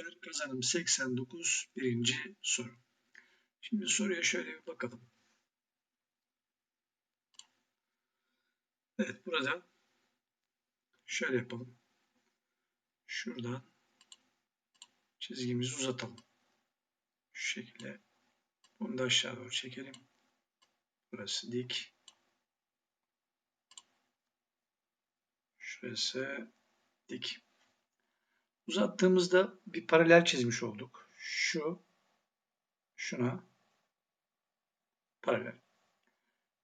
arkadaşlar kazanım 89 birinci soru. Şimdi soruya şöyle bir bakalım. Evet burada şöyle yapalım. Şuradan çizgimizi uzatalım. Şu şekilde. Bunu da aşağı doğru çekelim. Burası dik. Şurası dik. Uzattığımızda bir paralel çizmiş olduk. Şu, şuna paralel.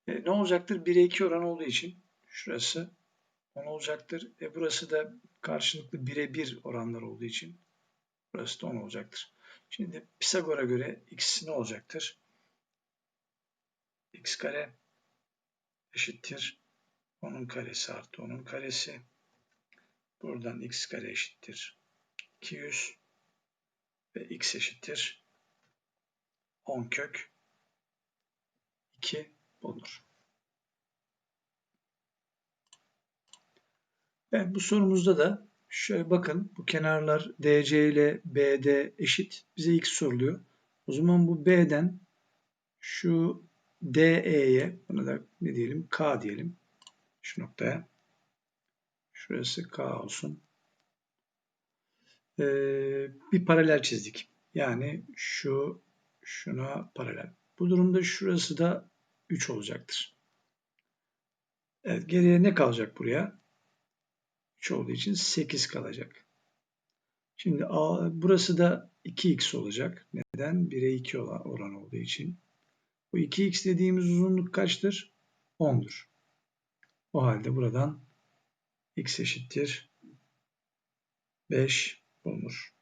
E, ne olacaktır? 1'e 2 oran olduğu için şurası 10 olacaktır. E, burası da karşılıklı 1'e 1 oranlar olduğu için burası da 10 olacaktır. Şimdi Pisagor'a göre x ne olacaktır? x kare eşittir 10'un karesi artı 10'un karesi. Buradan x kare eşittir 200 ve x eşittir 10 kök 2 bulunur. Evet, bu sorumuzda da şöyle bakın bu kenarlar DC ile BD eşit. Bize x soruluyor. O zaman bu B'den şu DE'ye buna da ne diyelim K diyelim. Şu noktaya. Şurası K olsun. Ee, bir paralel çizdik. Yani şu şuna paralel. Bu durumda şurası da 3 olacaktır. Evet, geriye ne kalacak buraya? 3 olduğu için 8 kalacak. Şimdi A, burası da 2x olacak. Neden? 1'e 2 olan oran olduğu için. Bu 2x dediğimiz uzunluk kaçtır? 10'dur. O halde buradan x eşittir 5 bulunur.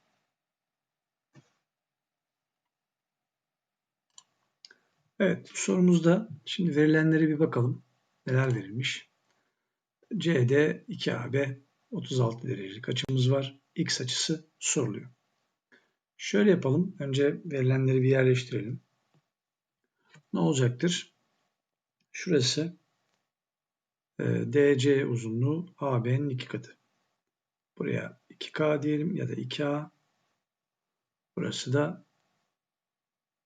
Evet, sorumuzda şimdi verilenlere bir bakalım. Neler verilmiş? C'de 2AB 36 derecelik açımız var. X açısı soruluyor. Şöyle yapalım. Önce verilenleri bir yerleştirelim. Ne olacaktır? Şurası e, DC uzunluğu AB'nin iki katı. Buraya 2K diyelim ya da 2A. Burası da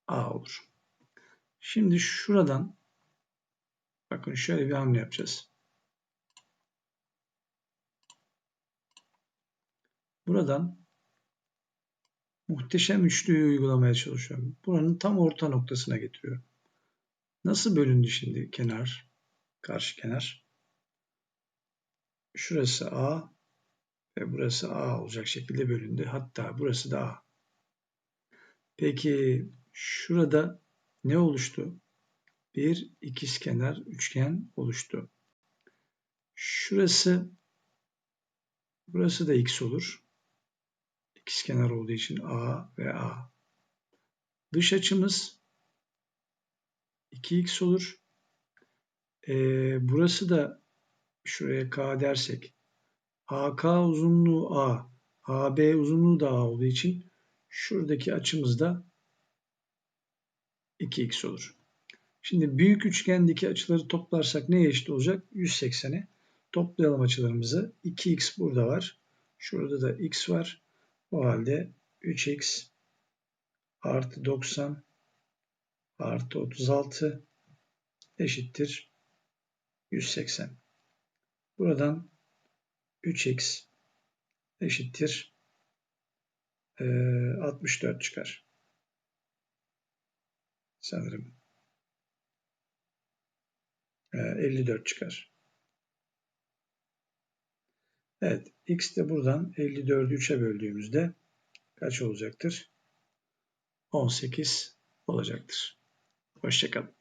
A olur. Şimdi şuradan bakın şöyle bir hamle yapacağız. Buradan muhteşem üçlüyü uygulamaya çalışıyorum. Buranın tam orta noktasına getiriyorum. Nasıl bölündü şimdi kenar? Karşı kenar. Şurası A ve burası A olacak şekilde bölündü. Hatta burası da A. Peki şurada ne oluştu? Bir ikizkenar üçgen oluştu. Şurası burası da x olur. İkizkenar olduğu için A ve A. Dış açımız 2x olur. Ee, burası da şuraya k dersek AK uzunluğu A, AB uzunluğu da A olduğu için şuradaki açımız da 2x olur. Şimdi büyük üçgendeki açıları toplarsak neye eşit olacak? 180'e. Toplayalım açılarımızı. 2x burada var. Şurada da x var. O halde 3x artı 90 artı 36 eşittir 180. Buradan 3x eşittir 64 çıkar. Sanırım 54 çıkar. Evet, x de buradan 54'ü 3'e böldüğümüzde kaç olacaktır? 18 olacaktır. Hoşçakalın.